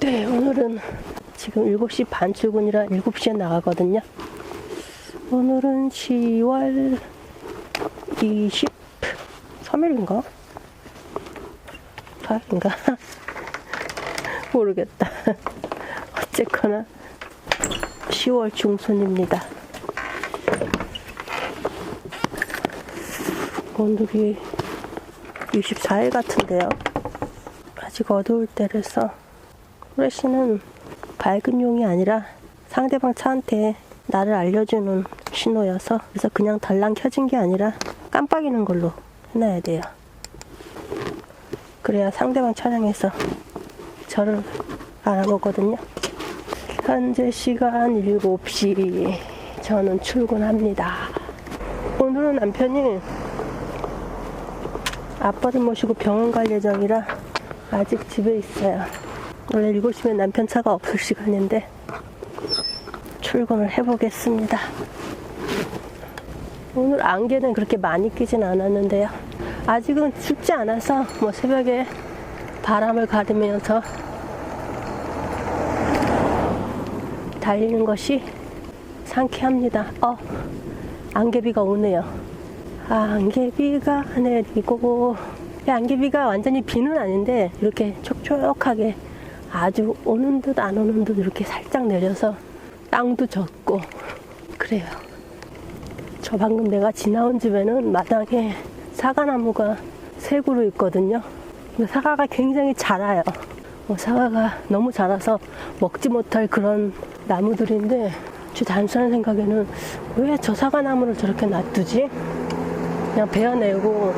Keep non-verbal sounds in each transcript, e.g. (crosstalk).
네, 오늘은 지금 7시 반 출근이라 7시에 나가거든요. 오늘은 10월 23일인가? 4일인가? 모르겠다. (laughs) 어쨌거나 10월 중순입니다. 오늘이 64일 같은데요. 아직 어두울 때라서 후레쉬는 밝은 용이 아니라 상대방 차한테 나를 알려주는 신호여서 그래서 그냥 달랑 켜진 게 아니라 깜빡이는 걸로 해놔야 돼요. 그래야 상대방 차량에서 저를 알아보거든요. 현재 시간 7시. 저는 출근합니다. 오늘은 남편이 아빠를 모시고 병원 갈 예정이라 아직 집에 있어요. 원래 7시면 남편 차가 없을 시간인데 출근을 해보겠습니다. 오늘 안개는 그렇게 많이 끼진 않았는데요. 아직은 춥지 않아서 뭐 새벽에 바람을 가르면서 달리는 것이 상쾌합니다. 어, 안개비가 오네요. 아, 안개비가 내리고 이 안개비가 완전히 비는 아닌데 이렇게 촉촉하게 아주 오는 듯 안 오는 듯 이렇게 살짝 내려서 땅도 젖고 그래요. 저 방금 내가 지나온 집에는 마당에 사과나무가 세 그루 있거든요. 사과가 굉장히 자라요. 어, 사과가 너무 자라서 먹지 못할 그런 나무들인데 제 단순한 생각에는 왜 저 사과나무를 저렇게 놔두지? 그냥 베어내고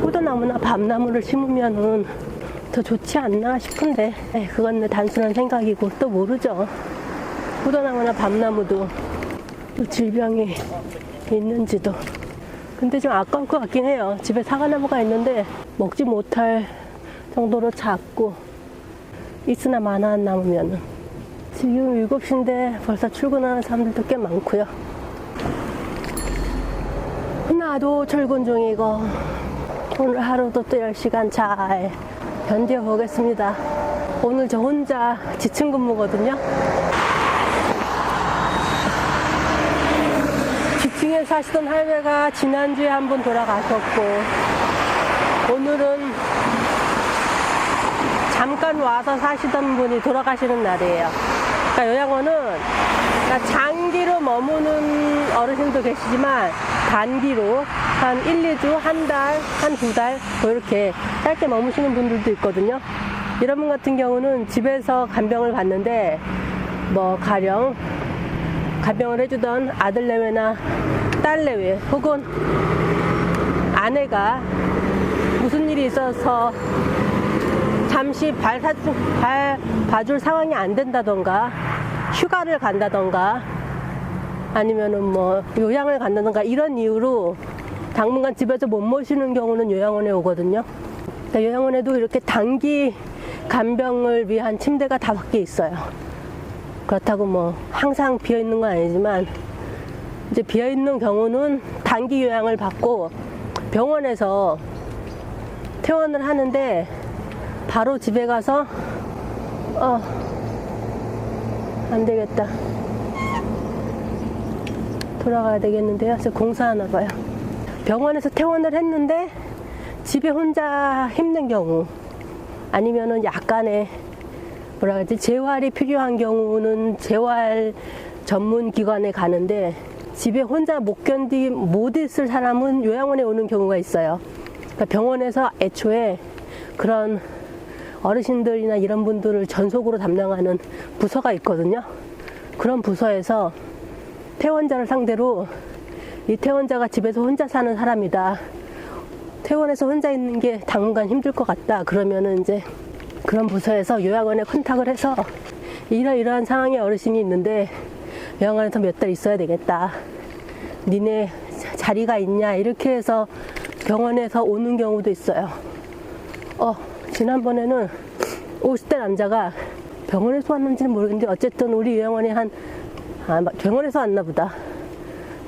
포도나무나 밤나무를 심으면은 더 좋지 않나 싶은데 에이, 그건 내 단순한 생각이고 또 모르죠. 포도나무나 밤나무도 또 질병이 있는지도. 근데 좀 아까울 것 같긴 해요. 집에 사과나무가 있는데 먹지 못할 정도로 작고 있으나 마나한 나무면은 지금 7시인데 벌써 출근하는 사람들도 꽤 많고요. 나도 출근 중이고 오늘 하루도 또 10시간 잘 견뎌 보겠습니다. 오늘 저 혼자 지층 근무거든요. 지층에 사시던 할매가 지난주에 한 번 돌아가셨고 오늘은 잠깐 와서 사시던 분이 돌아가시는 날이에요. 그러니까 요양원은 그러니까 장기로 머무는 어르신도 계시지만 단기로 한 1, 2주, 한 달, 한 두 달, 뭐 이렇게 짧게 머무시는 분들도 있거든요. 이런 분 같은 경우는 집에서 간병을 받는데 뭐 가령 간병을 해주던 아들 내외나 딸 내외 혹은 아내가 무슨 일이 있어서 잠시 발, 사, 발 봐줄 상황이 안 된다던가 휴가를 간다던가 아니면은 뭐 요양을 간다던가 이런 이유로 당분간 집에서 못 모시는 경우는 요양원에 오거든요. 그러니까 요양원에도 이렇게 단기 간병을 위한 침대가 다 밖에 있어요. 그렇다고 뭐 항상 비어 있는 건 아니지만 이제 비어 있는 경우는 단기 요양을 받고 병원에서 퇴원을 하는데 바로 집에 가서 어, 안 되겠다. 돌아가야 되겠는데요. 저 공사하나 봐요. 병원에서 퇴원을 했는데 집에 혼자 힘든 경우 아니면은 약간의 뭐라 그러지 재활이 필요한 경우는 재활 전문 기관에 가는데 집에 혼자 못 견디 못 있을 사람은 요양원에 오는 경우가 있어요. 그러니까 병원에서 애초에 그런 어르신들이나 이런 분들을 전속으로 담당하는 부서가 있거든요. 그런 부서에서 퇴원자를 상대로 이 퇴원자가 집에서 혼자 사는 사람이다. 퇴원해서 혼자 있는 게 당분간 힘들 것 같다. 그러면은 이제 그런 부서에서 요양원에 컨탁을 해서 이러이러한 상황의 어르신이 있는데 요양원에서 몇 달 있어야 되겠다. 니네 자리가 있냐 이렇게 해서 병원에서 오는 경우도 있어요. 어 지난번에는 50대 남자가 병원에서 왔는지는 모르겠는데 어쨌든 우리 요양원에 한 아, 병원에서 왔나 보다.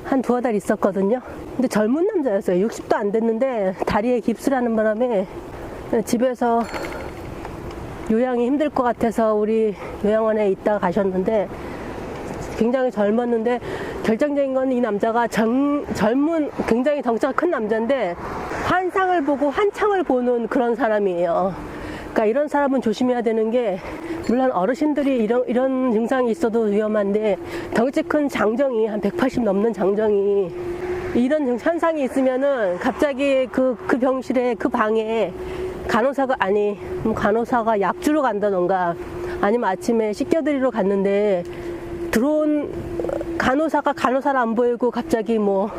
한 두어 달 있었거든요. 근데 젊은 남자였어요. 60도 안 됐는데 다리에 깁스라는 바람에 집에서 요양이 힘들 것 같아서 우리 요양원에 있다가 가셨는데 굉장히 젊었는데 결정적인 건 이 남자가 젊, 젊은 굉장히 덩치가 큰 남자인데 한상을 보고 한창을 보는 그런 사람이에요. 그러니까 이런 사람은 조심해야 되는 게 물론 어르신들이 이런 이런 증상이 있어도 위험한데 덩치 큰 장정이 한 180 넘는 장정이 이런 증- 현상이 있으면은 갑자기 그, 그 병실에 그 방에 간호사가 아니 뭐 간호사가 약 주러 간다던가 아니면 아침에 씻겨드리러 갔는데 들어온 간호사가 간호사를 안 보이고 갑자기 뭐,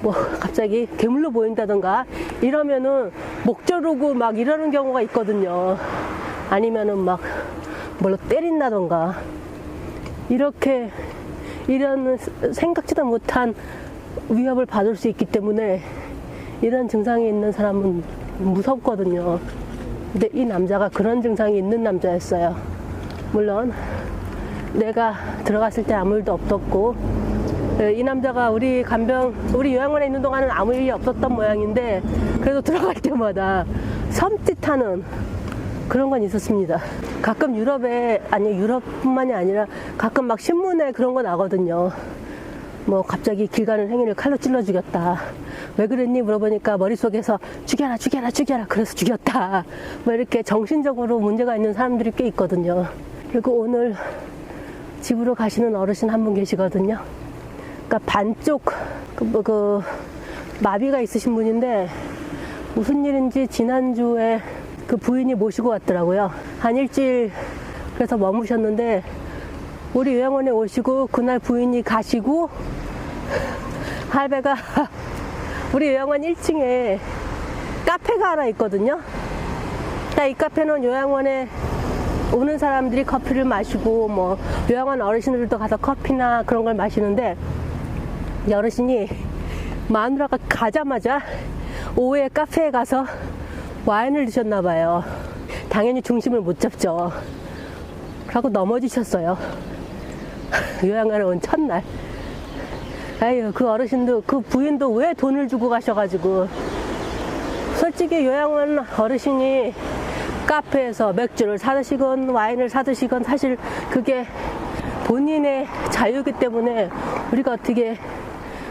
뭐, 갑자기 괴물로 보인다던가 이러면은 목 조르고 막 이러는 경우가 있거든요. 아니면은 막 뭘로 때린다던가 이렇게 이런 생각지도 못한 위협을 받을 수 있기 때문에 이런 증상이 있는 사람은 무섭거든요. 근데 이 남자가 그런 증상이 있는 남자였어요. 물론 내가 들어갔을 때 아무 일도 없었고 예, 이 남자가 우리 간병 우리 요양원에 있는 동안은 아무 일이 없었던 모양인데 그래도 들어갈 때마다 섬찟하는 그런 건 있었습니다. 가끔 유럽에 아니 유럽뿐만이 아니라 가끔 막 신문에 그런 거 나거든요. 뭐 갑자기 길 가는 행인을 칼로 찔러 죽였다. 왜 그랬니 물어보니까 머릿속에서 죽여라 죽여라 죽여라 그래서 죽였다. 뭐 이렇게 정신적으로 문제가 있는 사람들이 꽤 있거든요. 그리고 오늘 집으로 가시는 어르신 한 분 계시거든요. 그러니까 반쪽 그, 뭐 그 마비가 있으신 분인데 무슨 일인지 지난주에 그 부인이 모시고 왔더라고요. 한 일주일 그래서 머무셨는데 우리 요양원에 오시고 그날 부인이 가시고 할배가 (laughs) 우리 요양원 1층에 카페가 하나 있거든요. 이 카페는 요양원에 오는 사람들이 커피를 마시고 뭐 요양원 어르신들도 가서 커피나 그런 걸 마시는데 이 어르신이 마누라가 가자마자 오후에 카페에 가서 와인을 드셨나 봐요. 당연히 중심을 못 잡죠. 그러고 넘어지셨어요. (laughs) 요양원에 온 첫날. 아유, 그 어르신도, 그 부인도 왜 돈을 주고 가셔가지고. 솔직히 요양원 어르신이 카페에서 맥주를 사드시건 와인을 사드시건 사실 그게 본인의 자유이기 때문에 우리가 어떻게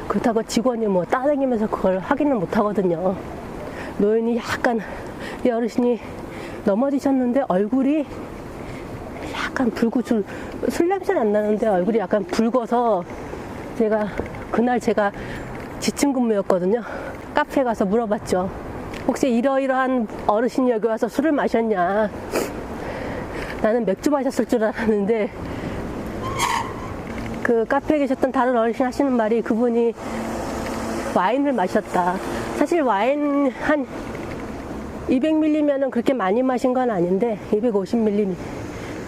그렇다고 직원이 뭐 따다니면서 그걸 하기는 못하거든요. 노인이 약간 이 어르신이 넘어지셨는데 얼굴이 약간 붉고 술, 술 냄새는 안 나는데 얼굴이 약간 붉어서 제가 그날 제가 지침 근무였거든요. 카페 가서 물어봤죠. 혹시 이러이러한 어르신이 여기 와서 술을 마셨냐? 나는 맥주 마셨을 줄 알았는데 그 카페에 계셨던 다른 어르신 하시는 말이 그분이 와인을 마셨다. 사실 와인 한 200ml면은 그렇게 많이 마신 건 아닌데 250ml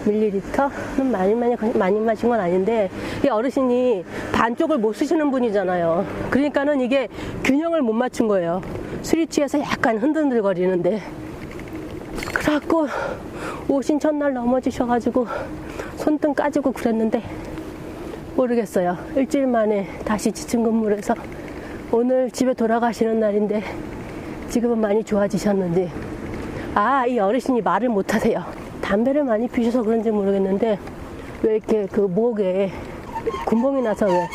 밀리리터는 많이 많이 많이 마신 건 아닌데 이 어르신이 반쪽을 못 쓰시는 분이잖아요. 그러니까는 이게 균형을 못 맞춘 거예요. 술이 취해서 약간 흔들흔들거리는데 그래갖고 오신 첫날 넘어지셔가지고 손등 까지고 그랬는데 모르겠어요. 일주일 만에 다시 근무를 해서 오늘 집에 돌아가시는 날인데 지금은 많이 좋아지셨는지 아 이 어르신이 말을 못하세요. 담배를 많이 피셔서 그런지 모르겠는데 왜 이렇게 그 목에 구멍이 나서 왜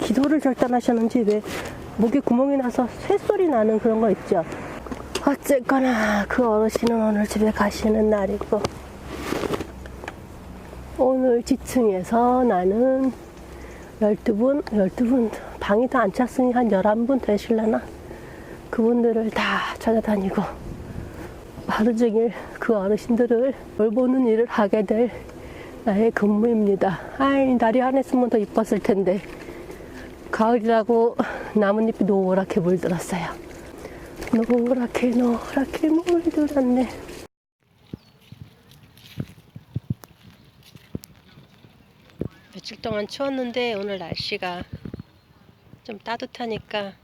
기도를 절단하셨는지 왜 목에 구멍이 나서 쇳소리 나는 그런 거 있죠. 어쨌거나 그 어르신은 오늘 집에 가시는 날이고 오늘 지층에서 나는 12분, 12분, 방이 다 안 찼으니 한 11분 되실라나? 그분들을 다 찾아다니고 하루 종일 그 어르신들을 돌보는 일을 하게 될 나의 근무입니다. 아이, 날이 환했으면 더 이뻤을 텐데. 가을이라고 나뭇잎이 노랗게 물들었어요. 노랗게 노랗게 물들었네. 며칠 동안 추웠는데 오늘 날씨가 좀 따뜻하니까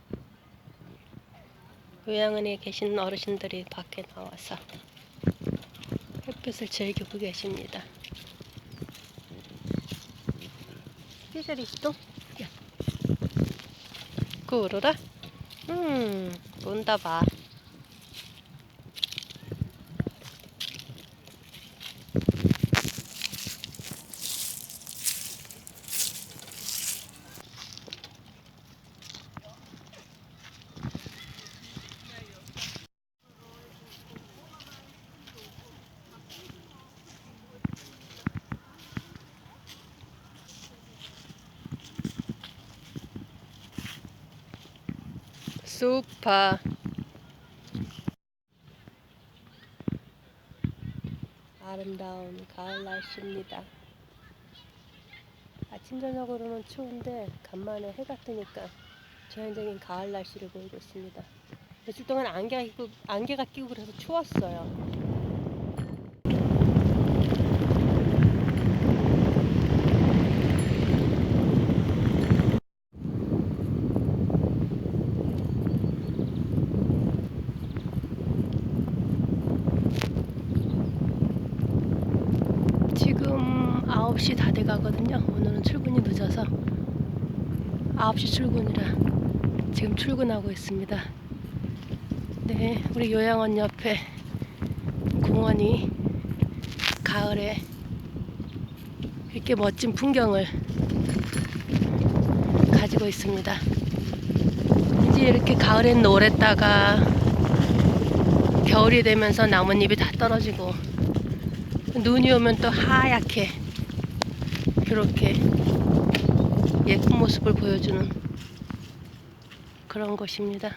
요양원에 계신 어르신들이 밖에 나와서 햇빛을 즐기고 계십니다. 삐져리스도? 구르라? 음 논다 봐 수파 아름다운 가을 날씨입니다. 아침 저녁으로는 추운데 간만에 해가 뜨니까 전형적인 가을 날씨를 보이고 있습니다. 며칠 동안 안개가 끼고, 안개가 끼고 그래서 추웠어요. 지금 9시 다 돼가거든요. 오늘은 출근이 늦어서 9시 출근이라 지금 출근하고 있습니다. 네, 우리 요양원 옆에 공원이 가을에 이렇게 멋진 풍경을 가지고 있습니다. 이제 이렇게 가을엔 노랬다가 겨울이 되면서 나뭇잎이 다 떨어지고 눈이 오면 또 하얗게 이렇게 예쁜 모습을 보여주는 그런 곳입니다.